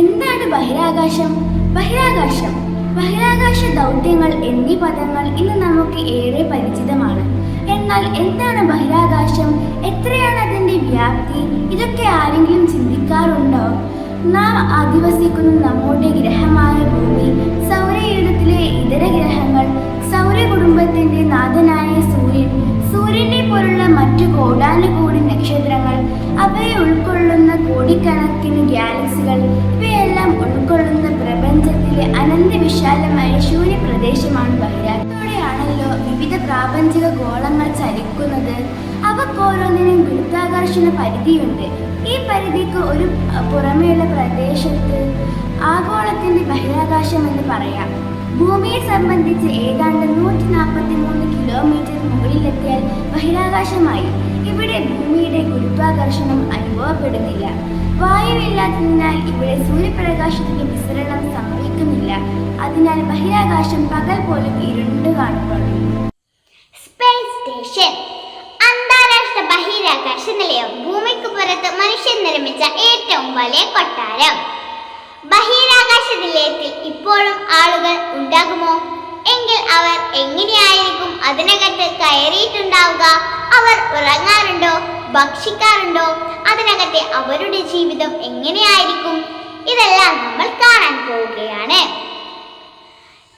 എന്താണ് ബഹിരാകാശം? ബഹിരാകാശം ബഹിരാകാശ ദൗത്യങ്ങൾ എന്നീ പദങ്ങൾ ഇന്ന് നമുക്ക് ഏറെ പരിചിതമാണ്. എന്നാൽ എന്താണ് ബഹിരാകാശം? എത്രയാണ് അതിന്റെ വ്യാപ്തി? ഇതൊക്കെ ആരെങ്കിലും ചിന്തിക്കാറുണ്ടോ? നാം അധിവസിക്കുന്ന നമ്മുടെ ഗ്രഹമായ ഭൂമി സൗരയൂഥത്തിലെ ഇതര ഗ്രഹങ്ങൾ സൗരകുടുംബത്തിന്റെ നാഥനായ സൂര്യൻ സൂര്യനെ പോലുള്ള മറ്റു കോടാനുകോടി നക്ഷത്രങ്ങൾ അവയെ ഉൾക്കൊള്ളുന്ന കോടിക്കണക്കിന് ഗാലക്സികൾ ഇവയെല്ലാം ഉൾക്കൊള്ളുന്ന പ്രപഞ്ചത്തിലെ അനന്തവിശാലമായ ശൂന്യപ്രദേശമാണ് ശൂന്യ പ്രദേശമാണ് ബഹിരാകാശത്തോടെയാണല്ലോ വിവിധ പ്രാപഞ്ചിക ഗോളങ്ങൾ ചലിക്കുന്നത്. അവക്കോരോന്നിനും ഗുരുത്വാകർഷണ പരിധിയുണ്ട്. ഈ പരിധിക്ക് ഒരു പുറമെയുള്ള പ്രദേശത്ത് ആഗോളത്തിന്റെ ബഹിരാകാശം എന്ന് പറയാം. ഭൂമിയെ സംബന്ധിച്ച് ഏതാണ്ട് നൂറ്റി നാൽപ്പത്തി മൂന്ന് കിലോമീറ്റർ മുകളിലെത്തിയാൽ ബഹിരാകാശമായി. ഇവിടെ ഭൂമിയുടെ ഗുരുത്വാകർഷണം അനുഭവപ്പെടുന്നില്ല. വായുവില്ലാത്തതിനാൽ ഇവിടെ സൂര്യപ്രകാശത്തിന്റെ വിസരണം സംഭവിക്കുന്നില്ല. അതിനാൽ ബഹിരാകാശം പകൽ പോലും ഇരുണ്ട് കാണപ്പെടുന്നു സ്പേസ് സ്റ്റേഷൻ അന്താരാഷ്ട്ര ബഹിരാകാശ നിലയം. ഭൂമിക്ക് പുറത്ത് മനുഷ്യൻ നിർമ്മിച്ച ഏറ്റവും വലിയ കൊട്ടാരം. ബഹിരാകാശ നിലയത്തിൽ ഇപ്പോഴും ആളുകൾ ഉണ്ടാകുമോ? എങ്കിൽ അവർ എങ്ങനെയായിരിക്കും അതിനകത്ത് കയറിയിട്ടുണ്ടാവുക? അവർ ഉറങ്ങാറുണ്ടോ? ഭക്ഷിക്കാറുണ്ടോ? അതിനകത്തെ അവരുടെ ജീവിതം എങ്ങനെയായിരിക്കും? ഇതെല്ലാം നമ്മൾ കാണാൻ പോവുകയാണ്.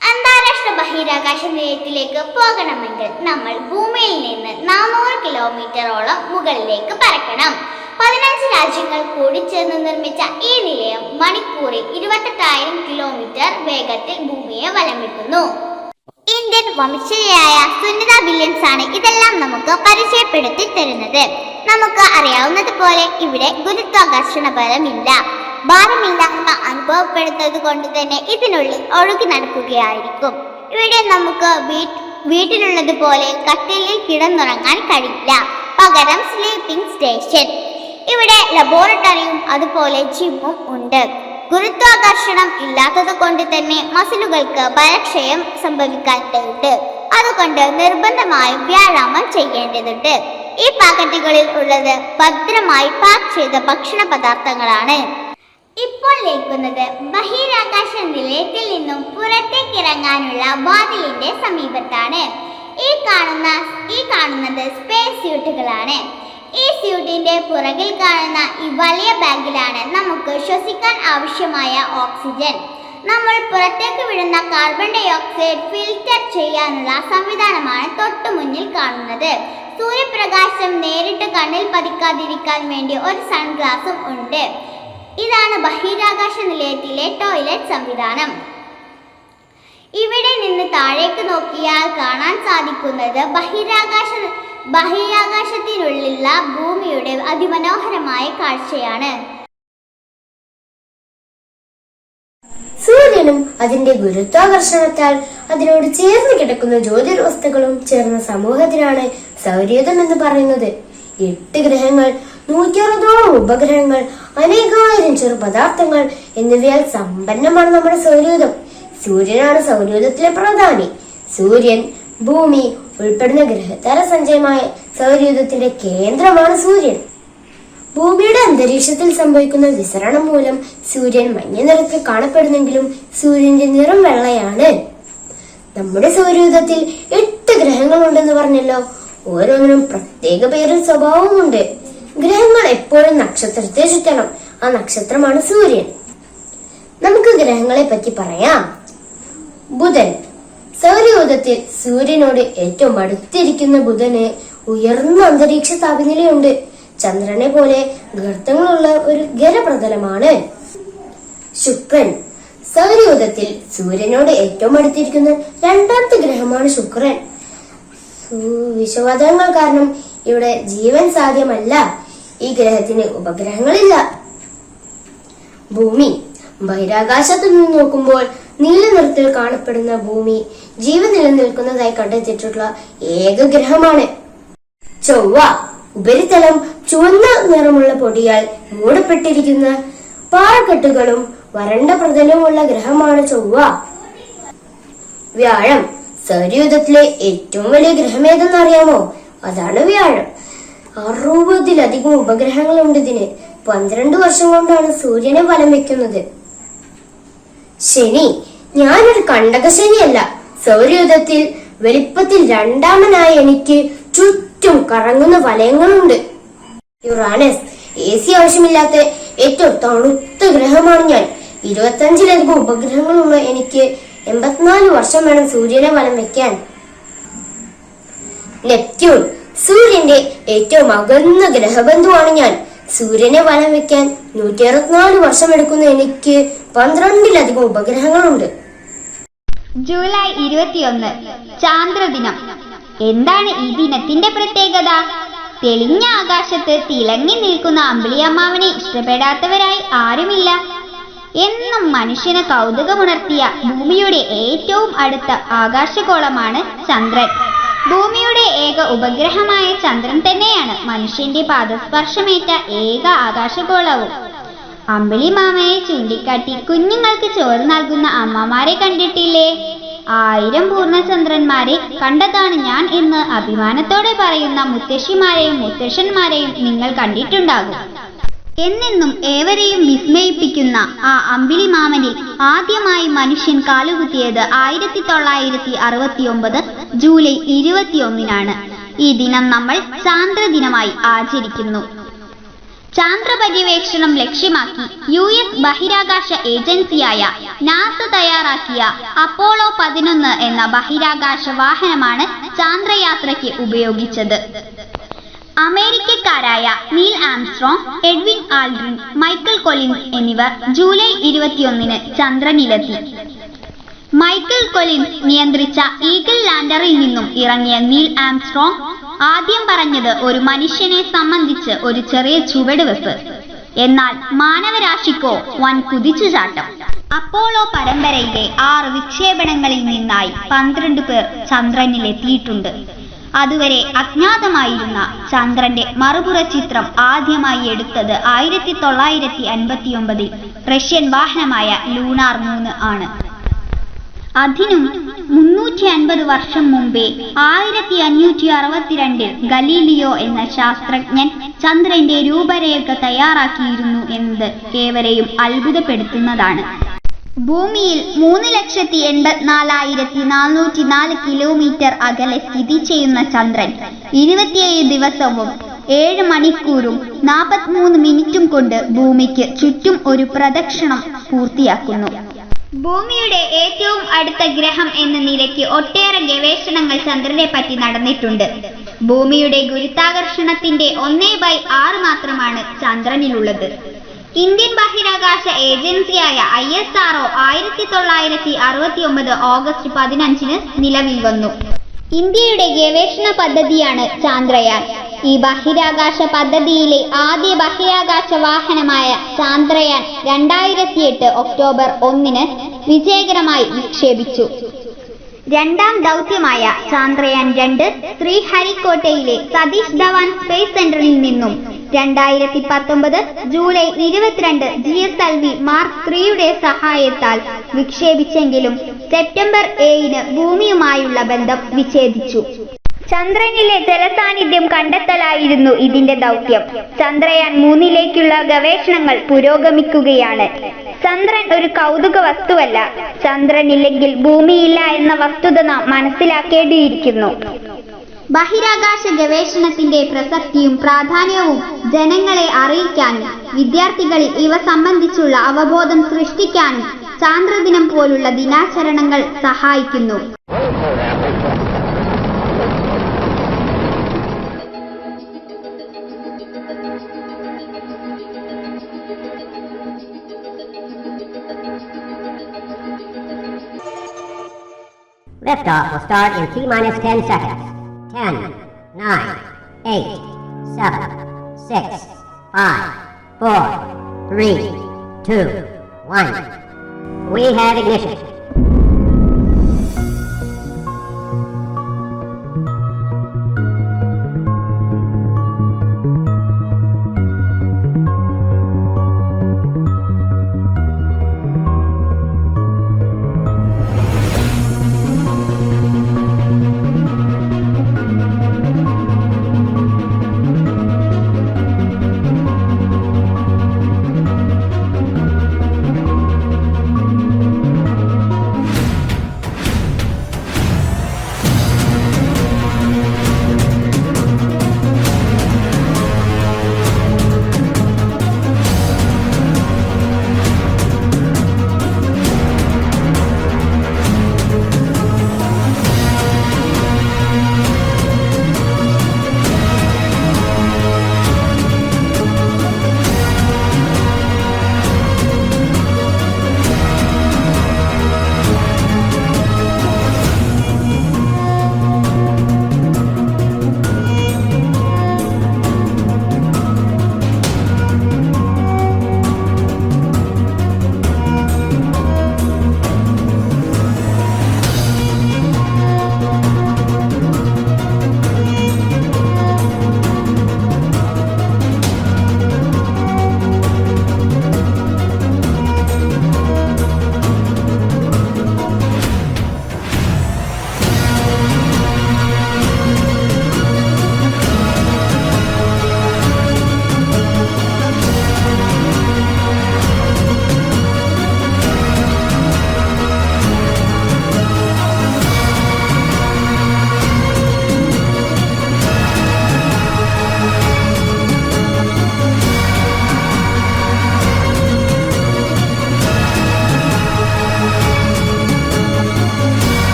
അന്താരാഷ്ട്ര ബഹിരാകാശ നിലയത്തിലേക്ക് പോകണമെങ്കിൽ നമ്മൾ ഭൂമിയിൽ നിന്ന് നാനൂറ് കിലോമീറ്ററോളം മുകളിലേക്ക് പറക്കണം. പതിനഞ്ച് രാജ്യങ്ങൾ കൂടി ചേർന്ന് നിർമ്മിച്ച ഈ നിലയം മണിക്കൂറിൽ ഇരുപത്തെട്ടായിരം കിലോമീറ്റർ വേഗത്തിൽ ഭൂമിയെ വലം ഇന്ത്യൻ വംശജയായ സുനിത വില്യംസ് ആണ് ഇതെല്ലാം നമുക്ക് പരിചയപ്പെടുത്തി തരുന്നത്. നമുക്ക് അറിയാവുന്നത് പോലെ ഇവിടെ ഗുരുത്വാകർഷണ ബലമില്ല. ഭാരമില്ലായ്മ അനുഭവപ്പെടുന്നത് കൊണ്ട് തന്നെ ഇതിനുള്ളിൽ ഒഴുകി നടക്കുകയായിരിക്കും. ഇവിടെ നമുക്ക് വീട്ട് വീട്ടിലുള്ളത് പോലെ കട്ടിലിൽ കിടന്നുറങ്ങാൻ കഴിയില്ല. പകരം സ്ലീപ്പിംഗ് സ്റ്റേഷൻ ഇവിടെ ലബോറട്ടറിയും അതുപോലെ ജിമ്മും ഉണ്ട്. ഗുരുത്വാകർഷണം ഇല്ലാത്തത് കൊണ്ട് തന്നെ മസിലുകൾക്ക് ബലക്ഷയം സംഭവിക്കാനിടയുണ്ട് അതുകൊണ്ട് നിർബന്ധമായും വ്യായാമം ചെയ്യേണ്ടതുണ്ട്. ഈ പാക്കറ്റുകളിൽ ഉള്ളത് ഭദ്രമായി പാക്ക് ചെയ്ത ഭക്ഷണ പദാർത്ഥങ്ങളാണ്. ഇപ്പോൾ ലേക്കുന്നത് ബഹിരാകാശ നിലയത്തിൽ നിന്നും പുറത്തേക്ക് ഇറങ്ങാനുള്ള വാതിലിന്റെ സമീപത്താണ്. ഈ കാണുന്ന ഈ കാണുന്നത് സ്പേസ് സ്യൂട്ടുകളാണ് ഈ സ്യൂട്ടിന്റെ പുറകിൽ കാണുന്ന ഈ വലിയ ബാഗിലാണ് നമുക്ക് ശ്വസിക്കാൻ ആവശ്യമായ ഓക്സിജൻ. നമ്മൾ പുറത്തേക്ക് വിടുന്ന കാർബൺ ഡൈ ഓക്സൈഡ് ഫിൽറ്റർ ചെയ്യാനുള്ള സംവിധാനമാണ് തൊട്ടു മുന്നിൽ കാണുന്നത്. സൂര്യപ്രകാശം നേരിട്ട് കണ്ണിൽ പതിക്കാതിരിക്കാൻ വേണ്ടി ഒരു സൺഗ്ലാസും ഉണ്ട്. ഇതാണ് ബഹിരാകാശ നിലയത്തിലെ ടോയ്ലറ്റ് സംവിധാനം. ഇവിടെ നിന്ന് താഴേക്ക് നോക്കിയാൽ കാണാൻ സാധിക്കുന്നത് ബഹിരാകാശ ബഹിരാകാശത്തിനുള്ളിലുള്ള ഭൂമിയുടെ അതിമനോഹരമായ കാഴ്ചയാണ്. സൂര്യനും അതിന്റെ ഗുരുത്വാകർഷണത്താൽ അതിനോട് ചേർന്ന് കിടക്കുന്ന ജ്യോതിർവസ്തുക്കളും ചേർന്ന സമൂഹത്തിനാണ് സൗരയൂഥം എന്ന് പറയുന്നത്. എട്ട് ഗ്രഹങ്ങൾ നൂറ്റിയറുപതോളം ഉപഗ്രഹങ്ങൾ അനേകായിരം ചെറു പദാർത്ഥങ്ങൾ എന്നിവയാൽ സമ്പന്നമാണ് നമ്മുടെ സൗരയൂഥം സൂര്യനാണ് സൗരയൂഥത്തിലെ പ്രധാനി. സൂര്യൻ ഭൂമി ഉൾപ്പെടുന്ന ഗ്രഹതാര സഞ്ചയമായ സൗരയൂഥത്തിന്റെ കേന്ദ്രമാണ് സൂര്യൻ. ഭൂമിയുടെ അന്തരീക്ഷത്തിൽ സംഭവിക്കുന്ന വിസരണം മൂലം സൂര്യൻ മഞ്ഞ നിറത്തിൽ കാണപ്പെടുന്നെങ്കിലും സൂര്യന്റെ നിറം വെള്ളയാണ്. നമ്മുടെ സൗരയൂഥത്തിൽ എട്ട് ഗ്രഹങ്ങളുണ്ടെന്ന് പറഞ്ഞല്ലോ. ഓരോന്നിനും പ്രത്യേക പേരും സ്വഭാവമുണ്ട്. ഗ്രഹങ്ങൾ എപ്പോഴും നക്ഷത്രത്തെ ചുറ്റണം. ആ നക്ഷത്രമാണ് സൂര്യൻ. നമുക്ക് ഗ്രഹങ്ങളെ പറ്റി പറയാം. ബുധൻ സൗരയൂഥത്തിൽ സൂര്യനോട് ഏറ്റവും അടുത്തിരിക്കുന്ന ബുധന് ഉയർന്ന അന്തരീക്ഷ താപനിലയുണ്ട്. ചന്ദ്രനെ പോലെ ഗർത്തങ്ങളുള്ള ഒരു ഖരപ്രതലമാണ്. ശുക്രൻ. സൗരയൂഥത്തിൽ സൂര്യനോട് ഏറ്റവും അടുത്തിരിക്കുന്ന രണ്ടാമത്തെ ഗ്രഹമാണ് ശുക്രൻ. വിഷവാതകങ്ങൾ കാരണം ഇവിടെ ജീവൻ സാധ്യമല്ല. ഈ ഗ്രഹത്തിന് ഉപഗ്രഹങ്ങളില്ല. ഭൂമി. ബഹിരാകാശത്ത് നിന്ന് നോക്കുമ്പോൾ നീല നിറത്തിൽ കാണപ്പെടുന്ന ഭൂമി. ജീവൻ നിലനിൽക്കുന്നതായി കണ്ടെത്തിയിട്ടുള്ള ഏക ഗ്രഹമാണ്. ചൊവ്വ ഉപരിതലം ചുവന്ന നിറമുള്ള പൊടിയാൽ മൂടപ്പെട്ടിരിക്കുന്ന പാറക്കെട്ടുകളും വരണ്ട പ്രതലവുമുള്ള ഗ്രഹമാണ് ചൊവ്വ. വ്യാഴം സൗരയൂഥത്തിലെ ഏറ്റവും വലിയ ഗ്രഹം ഏതെന്ന് അറിയാമോ? അതാണ് വ്യാഴം. അറുപതിലധികം ഉപഗ്രഹങ്ങളുണ്ട് ഇതിന്. പന്ത്രണ്ട് വർഷം കൊണ്ടാണ് സൂര്യനെ വലം വെക്കുന്നത്. ശനി ഞാനൊരു കണ്ടകശനിയല്ല. സൗരയുധത്തിൽ വലിപ്പത്തിൽ രണ്ടാമനായ എനിക്ക് ചുറ്റും കറങ്ങുന്ന വലയങ്ങളുണ്ട്. യുറാനസ് എ സി ആവശ്യമില്ലാത്ത ഏറ്റവും തണുത്ത ഗ്രഹമാണ് ഞാൻ. ഇരുപത്തഞ്ചിലധികം ഉപഗ്രഹങ്ങളുള്ള എനിക്ക് എൺപത്തിനാല് വർഷം വേണം സൂര്യനെ വലം വെക്കാൻ. നെപ്റ്റ്യൂൺ സൂര്യന്റെ ഏറ്റവും അകന്ന ഗ്രഹബന്ധുവാണ് ഞാൻ. സൂര്യനെ വലം വെക്കാൻ നൂറ്റി അറുപത്തിനാല് വർഷം എടുക്കുന്ന എനിക്ക് പന്ത്രണ്ടിലധികം ഉപഗ്രഹങ്ങളുണ്ട്. ജൂലൈ ഇരുപത്തിയൊന്ന് ചാന്ദ്രദിനം. എന്താണ് ഈ ദിനത്തിന്റെ പ്രത്യേകത? തെളിഞ്ഞ ആകാശത്ത് തിളങ്ങി നിൽക്കുന്ന അമ്പിളിയമ്മാവനെ ഇഷ്ടപ്പെടാത്തവരായി ആരുമില്ല. എന്നും മനുഷ്യന് കൗതുകമുണർത്തിയ ഭൂമിയുടെ ഏറ്റവും അടുത്ത ആകാശഗോളമാണ് ചന്ദ്രൻ. ഭൂമിയുടെ ഏക ഉപഗ്രഹമായ ചന്ദ്രൻ തന്നെയാണ് മനുഷ്യന്റെ പാദസ്പർശമേറ്റ ഏക ആകാശഗോളവും. അമ്പിളി മാമയെ ചൂണ്ടിക്കാട്ടി കുഞ്ഞുങ്ങൾക്ക് ചോറ് നൽകുന്ന അമ്മമാരെ കണ്ടിട്ടില്ലേ? ആയിരം പൂർണചന്ദ്രന്മാരെ കണ്ടതാണ് ഞാൻ എന്ന് അഭിമാനത്തോടെ പറയുന്ന മുത്തശ്ശിമാരെയും മുത്തശ്ശന്മാരെയും നിങ്ങൾ കണ്ടിട്ടുണ്ടാകും. എന്നെന്നും ഏവരെയും വിസ്മയിപ്പിക്കുന്ന ആ അമ്പിളി മാമനിൽ ആദ്യമായി മനുഷ്യൻ കാലുകുത്തിയത് ആയിരത്തി തൊള്ളായിരത്തി അറുപത്തി ഒമ്പത് ജൂലൈ ഇരുപത്തിയൊന്നിനാണ്. ഈ ദിനം നമ്മൾ സാന്ദ്ര ദിനമായി ആചരിക്കുന്നു. ചാന്ദ്ര പര്യവേക്ഷണം ലക്ഷ്യമാക്കി യു എസ് ബഹിരാകാശ ഏജൻസിയായ നാസ തയ്യാറാക്കിയ അപ്പോളോ പതിനൊന്ന് എന്ന ബഹിരാകാശ വാഹനമാണ് ചാന്ദ്രയാത്രയ്ക്ക് ഉപയോഗിച്ചത്. അമേരിക്കക്കാരായ Neil Armstrong Edwin Aldrin Michael Collins എന്നിവർ ജൂലൈ ഇരുപത്തിയൊന്നിന് ചന്ദ്രനിലെത്തി. മൈക്കൽ കൊലിൻസ് നിയന്ത്രിച്ച ഈഗിൾ ലാൻഡറിൽ നിന്നും ഇറങ്ങിയ നീൽ ആംസ്ട്രോങ് ആദ്യം പറഞ്ഞത് ഒരു മനുഷ്യനെ സംബന്ധിച്ച് ഒരു ചെറിയ ചുവടുവെപ്പ്. എന്നാൽ മാനവരാശിക്കോ വൻ കുതിച്ചുചാട്ടം. അപ്പോളോ പരമ്പരയിലെ ആറ് വിക്ഷേപണങ്ങളിൽ നിന്നായി പന്ത്രണ്ട് പേർ ചന്ദ്രനിലെത്തിയിട്ടുണ്ട്. അതുവരെ അജ്ഞാതമായിരുന്ന ചന്ദ്രന്റെ മറുപുറ ചിത്രം ആദ്യമായി എടുത്തത് ആയിരത്തി തൊള്ളായിരത്തി അൻപത്തി ഒമ്പതിൽ റഷ്യൻ വാഹനമായ ലൂണാർ മൂന്ന് ആണ്. അതിനും മുന്നൂറ്റി അൻപത് വർഷം മുമ്പേ ആയിരത്തി അഞ്ഞൂറ്റി അറുപത്തിരണ്ടിൽ ഗലീലിയോ എന്ന ശാസ്ത്രജ്ഞൻ ചന്ദ്രന്റെ രൂപരേഖ തയ്യാറാക്കിയിരുന്നു എന്നത് ഏവരെയും അത്ഭുതപ്പെടുത്തുന്നതാണ്. ഭൂമിയിൽ മൂന്ന് ലക്ഷത്തി എൺപത്തിനാലായിരത്തി നാനൂറ്റി നാല് കിലോമീറ്റർ അകലെ സ്ഥിതി ചെയ്യുന്ന ചന്ദ്രൻ ഇരുപത്തിയേഴ് ദിവസവും ഏഴ് മണിക്കൂറും നാൽപ്പത്തിമൂന്ന് മിനിറ്റും കൊണ്ട് ഭൂമിക്ക് ചുറ്റും ഒരു പ്രദക്ഷിണം പൂർത്തിയാക്കുന്നു. ഭൂമിയുടെ ഏറ്റവും അടുത്ത ഗ്രഹം എന്ന നിലയ്ക്ക് ഒട്ടേറെ ഗവേഷണങ്ങൾ ചന്ദ്രനെ പറ്റി നടന്നിട്ടുണ്ട്. ഭൂമിയുടെ ഗുരുത്വാകർഷണത്തിന്റെ ഒന്നേ ബൈ ആറ് മാത്രമാണ് ചന്ദ്രനിലുള്ളത്. ഇന്ത്യൻ ബഹിരാകാശ ഏജൻസിയായ ഐ എസ് ആർഒ ആയിരത്തി തൊള്ളായിരത്തി അറുപത്തി ഒമ്പത് ഓഗസ്റ്റ് പതിനഞ്ചിന് നിലവിൽ വന്നു. ഇന്ത്യയുടെ ഗവേഷണ പദ്ധതിയാണ് ചാന്ദ്രയാൻ. ഈ ബഹിരാകാശ പദ്ധതിയിലെ ആദ്യ ബഹിരാകാശ വാഹനമായ ചാന്ദ്രയാൻ രണ്ടായിരത്തി എട്ട് ഒക്ടോബർ ഒന്നിന് വിജയകരമായി വിക്ഷേപിച്ചു രണ്ടാം ദൗത്യമായ ചാന്ദ്രയാൻ രണ്ട് ശ്രീഹരിക്കോട്ടയിലെ സതീഷ് ധവാൻ സ്പേസ് സെന്ററിൽ നിന്നും രണ്ടായിരത്തി പത്തൊമ്പത് ജൂലൈ ഇരുപത്തിരണ്ട് G S L V mark ത്രീയുടെ സഹായത്താൽ വിക്ഷേപിച്ചെങ്കിലും സെപ്റ്റംബർ ഏഴിന് ഭൂമിയുമായുള്ള ബന്ധം വിച്ഛേദിച്ചു. ചന്ദ്രനിലെ ജലസാന്നിധ്യം കണ്ടെത്തലായിരുന്നു ഇതിന്റെ ദൗത്യം. ചന്ദ്രയാൻ മൂന്നിലേക്കുള്ള ഗവേഷണങ്ങൾ പുരോഗമിക്കുകയാണ്. ചന്ദ്രൻ ഒരു കൗതുക വസ്തുവല്ല. ചന്ദ്രനില്ലെങ്കിൽ ഭൂമിയില്ല എന്ന വസ്തുത നാം മനസ്സിലാക്കേണ്ടിയിരിക്കുന്നു. ബഹിരാകാശ ഗവേഷണത്തിന്റെ പ്രസക്തിയും പ്രാധാന്യവും ജനങ്ങളെ അറിയിക്കാനും വിദ്യാർത്ഥികളിൽ ഇവ സംബന്ധിച്ചുള്ള അവബോധം സൃഷ്ടിക്കാനും ചാന്ദ്രദിനം പോലുള്ള ദിനാചരണങ്ങൾ സഹായിക്കുന്നു Liftoff will start in T minus 10 seconds. ten, nine, eight, seven, six, five, four, three, two, one. We have ignition.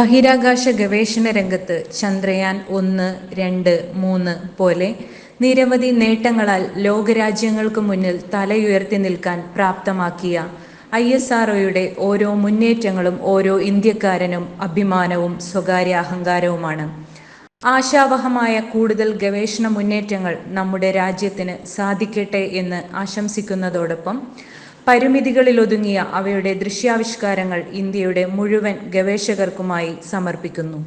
ബഹിരാകാശ ഗവേഷണ രംഗത്ത് ചന്ദ്രയാൻ ഒന്ന് രണ്ട് മൂന്ന് പോലെ നിരവധി നേട്ടങ്ങളാൽ ലോകരാജ്യങ്ങൾക്ക് മുന്നിൽ തലയുയർത്തി നിൽക്കാൻ പ്രാപ്തമാക്കിയ ഐ എസ് ആർഒയുടെ ഓരോ മുന്നേറ്റങ്ങളും ഓരോ ഇന്ത്യക്കാരനും അഭിമാനവും സ്വകാര്യ അഹങ്കാരവുമാണ്. ആശാവഹമായ കൂടുതൽ ഗവേഷണ മുന്നേറ്റങ്ങൾ നമ്മുടെ രാജ്യത്തിന് സാധിക്കട്ടെ എന്ന് ആശംസിക്കുന്നതോടൊപ്പം പരിമിതികളിലൊതുങ്ങിയ അവയുടെ ദൃശ്യാവിഷ്കാരങ്ങൾ ഇന്ത്യയുടെ മുഴുവൻ ഗവേഷകർക്കുമായി സമർപ്പിക്കുന്നു.